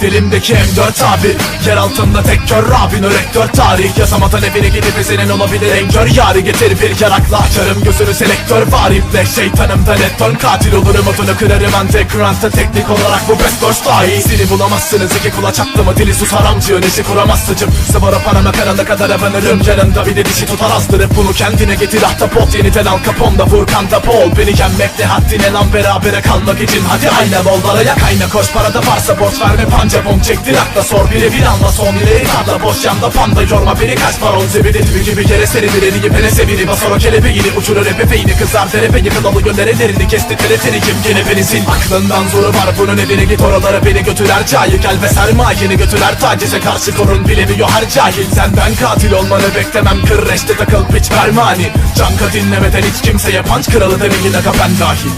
Dilimdeki M4 abi. Yer altında tek kör Rabin rektör tarih. Yasama talebini gidip senin olabilir en kör Yarı. Getir bir yarakla açarım gözünü selektör var iple Şeytanım da net ton katil olurum. Otunu kırarım Underground'da teknik olarak bu best course daha iyi Seni bulamazsınız iki kulaç attı mı? Dili susar amcığın eşi kuramaz sıcım. Sıvara parama karanlık kadar abanırım. Yanında bir de dişi tutar azdırıp bunu kendine getir. Ahtapot Yeni tel al kaponda Furkan'da Pol Beni yenmekte haddine lan berabere kalmak için. Hadi ayna bollara yak ayna koş. Parada varsa borç verme panca bom çektir akla sor bire bir anla son ileri tarla boş yanda panda yorma beni kaç baron zibidi tipi gibi kere seni. Biri gibi penese biri basar o kelebeğini uçurur epefeyini kızar terepe yıkıl alı gönder derini kesti teretini kim gene beni sil? Aklından zoru var bunun evine git oralara beni götürer. Cahil gel ve sermayeni götürer. Tacize karşı korun bilemiyor her cahil. Senden katil olmanı beklemem kır reşte takıl piç vermani Canka dinlemeden hiç kimseye punch kralı demin yine kapen dahil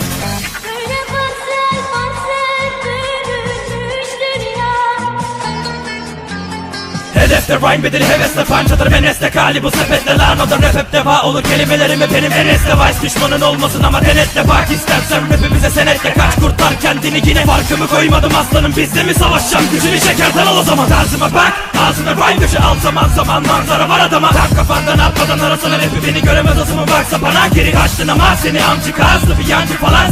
Hedefte rhyme bedeli hevesle pançadır menesle kali bu sepetle lan o da rap hep deva olur kelimelerimi benim enesle vice düşmanın olmasın ama denetle bak istersen rapi bize senetle kaç kurtar kendini yine farkımı koymadım aslanım bizle mi savaşacağım gücünü şekerden al o zaman tarzıma bak ağzına rhyme dışı al zaman zaman manzara var adama tak kafandan atmadan arasana rapi beni göremez asımı baksa bana geri kaçtın ama seni amcık ağızlı bir yancı falan